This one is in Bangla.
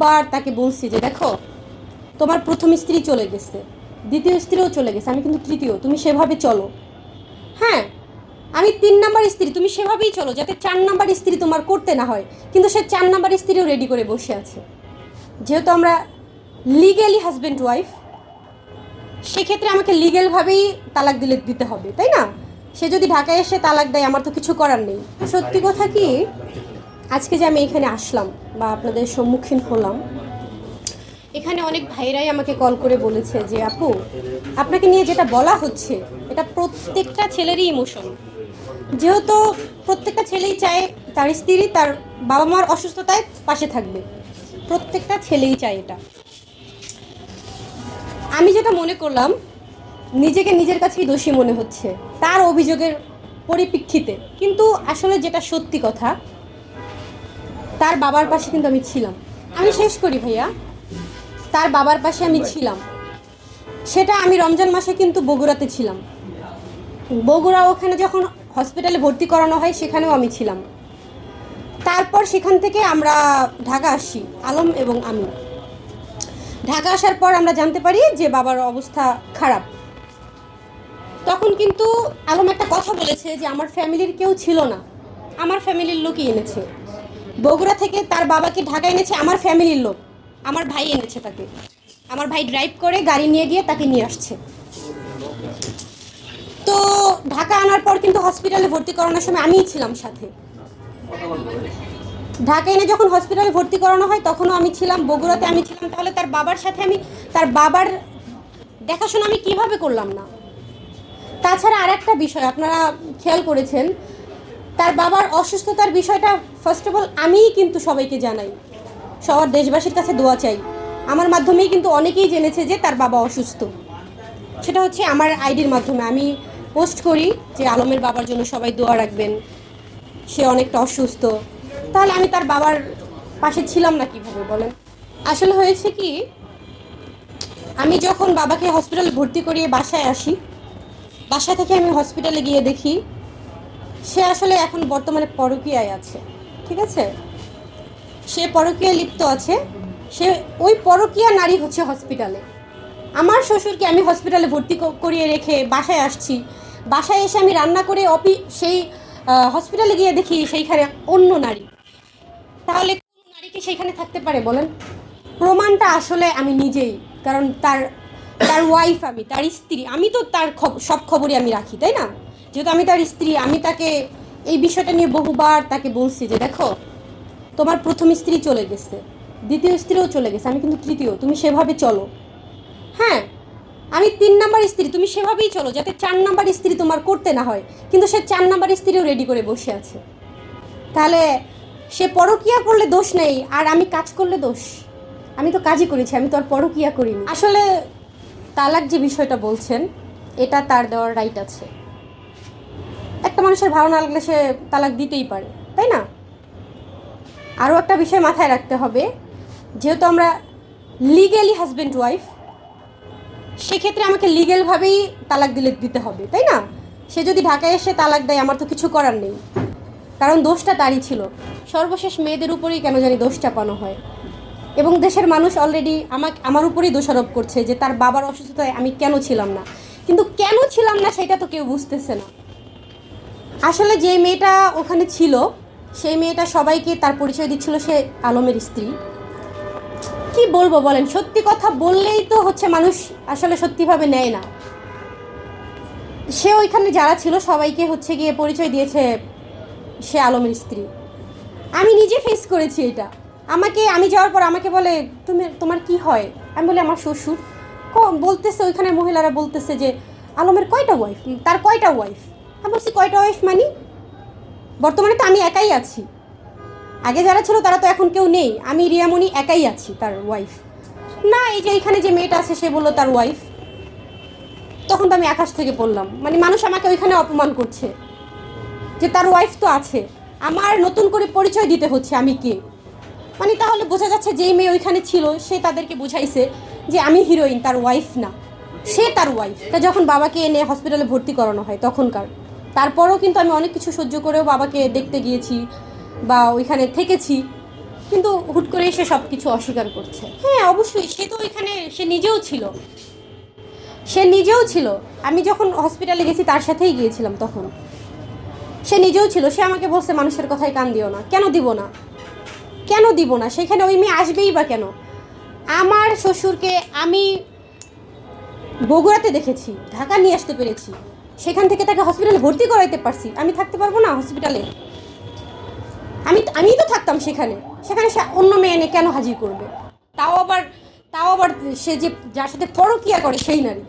বহুবার তাকে বলছি যে, দেখো, তোমার প্রথম স্ত্রী চলে গেছে, দ্বিতীয় স্ত্রীও চলে গেছে, আমি কিন্তু তৃতীয়, তুমি সেভাবে চলো। হ্যাঁ আমি তিন নাম্বার স্ত্রী, তুমি সেভাবেই চলো, যাতে চার নাম্বার স্ত্রী তোমার করতে না হয়। কিন্তু সে চার নাম্বার স্ত্রীও রেডি করে বসে আছে। যেহেতু আমরা লিগেলি হাজব্যান্ড ওয়াইফ সেক্ষেত্রে আমাকে লিগেলভাবেই তালাক দিলে দিতে হবে, তাই না? সে যদি ঢাকায় এসে তালাক দেয়, আমার তো কিছু করার নেই। সত্যি কথা কি? আজকে যে আমি এখানে আসলাম বা আপনাদের সম্মুখীন হলাম, এখানে অনেক ভাইরাই আমাকে কল করে বলেছে যে, আপু, আপনাকে নিয়ে যেটা বলা হচ্ছে, এটা প্রত্যেকটা ছেলেরই ইমোশন যেহেতু প্রত্যেকটা ছেলেই চায় তার স্ত্রী, তার বাবা মার অসুস্থতায় পাশে থাকবে। প্রত্যেকটা ছেলেই চায় এটা। আমি যেটা মনে করলাম, নিজেকে নিজের কাছেই দোষী মনে হচ্ছে, তার অভিযোগের পরিপ্রেক্ষিতে। কিন্তু আসলে যেটা সত্যি কথা তার বাবার পাশে কিন্তু আমি ছিলাম। আমি শেষ করি ভাইয়া। তার বাবার পাশে আমি ছিলাম। সেটা আমি রমজান মাসে কিন্তু বগুড়াতে ছিলাম। বগুড়া ওখানে যখন হসপিটালে ভর্তি করানো হয়, সেখানেও আমি ছিলাম। তারপর সেখান থেকে আমরা ঢাকা আসি, আলম এবং আমি। ঢাকা আসার পর আমরা জানতে পারি যে বাবার অবস্থা খারাপ। তখন কিন্তু আলম একটা কথা বলেছে যে, আমার ফ্যামিলির কেউ ছিল না। আমার ফ্যামিলির লোকই এনেছে। বগুড়া থেকে তার বাবাকে ঢাকা এনেছে আমার ফ্যামিলির লোক। আমার ভাই এনেছে তাকে। আমার ভাই ড্রাইভ করে, গাড়ি নিয়ে গিয়ে তাকে নিয়ে আসছে। তো ঢাকা আনার পর কিন্তু হসপিটালে ভর্তি করানোর সময় আমিই ছিলাম সাথে। ঢাকা এনে যখন হসপিটালে ভর্তি করানো হয়, তখনও আমি ছিলাম বগুড়াতে, আমি ছিলাম। তাহলে তার বাবার সাথে আমি, তার বাবার দেখাশোনা আমি কীভাবে করলাম না? তাছাড়া আর একটা বিষয়, আপনারা খেয়াল করেছেন তার বাবার অসুস্থতার বিষয়টা ফার্স্ট অফ অল আমিই কিন্তু সবাইকে জানাই। সবার দেশবাসীর কাছে দোয়া চাই। আমার মাধ্যমেই কিন্তু অনেকেই জেনেছে যে তার বাবা অসুস্থ। সেটা হচ্ছে আমার আইডির মাধ্যমে। আমি পোস্ট করি যে আলমের বাবার জন্য সবাই দোয়া রাখবেন। সে অনেকটা অসুস্থ। তাহলে আমি তার বাবার পাশে ছিলাম না কীভাবে, বলেন? আসলে হয়েছে কি, আমি যখন বাবাকে হসপিটালে ভর্তি করিয়ে বাসায় আসি, বাসা থেকে আমি হসপিটালে গিয়ে দেখি সে আসলে এখন বর্তমানে পরকীয়ায় আছে, ঠিক আছে? সে পরকীয়ায় লিপ্ত আছে, সে ওই পরকীয়া নারী হচ্ছে হসপিটালে। আমার শ্বশুরকে আমি হসপিটালে ভর্তি করিয়ে রেখে বাসায় আসছি। বাসায় এসে আমি রান্না করে অপি সেই হসপিটালে গিয়ে দেখি সেইখানে অন্য নারী। তাহলে কোন নারী কি সেইখানে থাকতে পারে বলেন? প্রমাণটা আসলে আমি নিজেই, কারণ তার তার ওয়াইফ আমি, তার স্ত্রী। আমি তো তার সব খবরই আমি রাখি, তাই না? যেহেতু আমি তার স্ত্রী, আমি তাকে এই বিষয়টা নিয়ে বহুবার তাকে বলছি যে, দেখো, তোমার প্রথম স্ত্রী চলে গেছে, দ্বিতীয় স্ত্রীও চলে গেছে, আমি কিন্তু তৃতীয়, তুমি সেভাবে চলো। হ্যাঁ আমি তিন নাম্বার স্ত্রী, তুমি সেভাবেই চলো, যাতে চার নাম্বার স্ত্রী তোমার করতে না হয়। কিন্তু সে চার নাম্বার স্ত্রীও রেডি করে বসে আছে। তাহলে সে পরকিয়া করলে দোষ নেই, আর আমি কাজ করলে দোষ। আমি তো কাজই করেছি, আমি তো আর পরকিয়া করিনি। আসলে তালাক যে বিষয়টা বলছেন, এটা তার দেওয়ার রাইট আছে। একটা মানুষের ভালো না লাগলে সে তালাক দিতেই পারে, তাই না? আরও একটা বিষয় মাথায় রাখতে হবে, যেহেতু আমরা লিগেলি হাজব্যান্ড ওয়াইফ সেক্ষেত্রে আমাকে লিগেলভাবেই তালাক দিলে দিতে হবে, তাই না? সে যদি ঢাকায় এসে তালাক দেয়, আমার তো কিছু করার নেই। কারণ দোষটা তারই ছিল। সর্বশেষ মেয়েদের উপরেই কেন জানি দোষ চাপানো হয়। এবং দেশের মানুষ অলরেডি আমাকে, আমার উপরেই দোষারোপ করছে যে তার বাবার অসুস্থতায় আমি কেন ছিলাম না। কিন্তু কেন ছিলাম না সেটা তো কেউ বুঝতেছে না। আসলে যে মেয়েটা ওখানে ছিল, সেই মেয়েটা সবাইকে তার পরিচয় দিচ্ছিল, সে আলমের স্ত্রী। কি বলব বলেন? সত্যি কথা বললেই তো হচ্ছে মানুষ আসলে সত্যিভাবে নেয় না। সে ওইখানে যারা ছিল, সবাইকে হচ্ছে গিয়ে পরিচয় দিয়েছে সে আলমের স্ত্রী। আমি নিজে ফেস করেছি এটা। আমাকে, আমি যাওয়ার পর আমাকে বলে, তুমি, তোমার কি হয়? আমি বলি, আমার শ্বশুর। বলতেছে ওইখানে মহিলারা বলতেছে যে, আলমের কয়টা ওয়াইফ তার কয়টা ওয়াইফ আমি বলছি কয়টা ওয়াইফ মানি? বর্তমানে তো আমি একাই আছি। আগে যারা ছিল তারা তো এখন কেউ নেই। আমি রিয়ামণি একাই আছি তার ওয়াইফ না, এই যে এখানে যে মেয়েটা আছে, সে বলল তার ওয়াইফ তখন তো আমি আকাশ থেকে পড়লাম। মানে মানুষ আমাকে ওইখানে অপমান করছে। যে তার ওয়াইফ তো আছে। আমার নতুন করে পরিচয় দিতে হচ্ছে আমি কে? মানে তাহলে বোঝা যাচ্ছে যেই মেয়ে ওইখানে ছিল, সে তাদেরকে বুঝাইছে যে আমি হিরোইন তার ওয়াইফ না। সে তার ওয়াইফ তা যখন বাবাকে এনে হসপিটালে ভর্তি করানো হয় তখনকার। তারপরেও কিন্তু আমি অনেক কিছু সহ্য করেও বাবাকে দেখতে গিয়েছি বা ওইখানে থেকেছি। কিন্তু হুট করে এসে সব কিছু অস্বীকার করছে। হ্যাঁ অবশ্যই, সে তো ওইখানে, সে নিজেও ছিল। সে নিজেও ছিল। আমি যখন হসপিটালে গেছি, তার সাথেই গিয়েছিলাম তখন। সে নিজেও ছিল। সে আমাকে বলছে, মানুষের কথায় কান দিও না। কেন দিব না? কেন দিব না? সেখানে ওই মেয়ে আসবেই বা কেন? আমার শ্বশুরকে আমি বগুড়াতে দেখেছি। ঢাকা নিয়ে আসতে পেরেছি। সেখান থেকে তাকে হসপিটালে ভর্তি করাইতে পারছি। আমি থাকতে পারব না হসপিটালে আমি, আমিই তো থাকতাম সেখানে। সেখানে সে অন্য মেয়ে এনে কেন হাজির করবে? তাও আবার তাও আবার সে যে, যার সাথে পরকিয়া করে সেই নারী।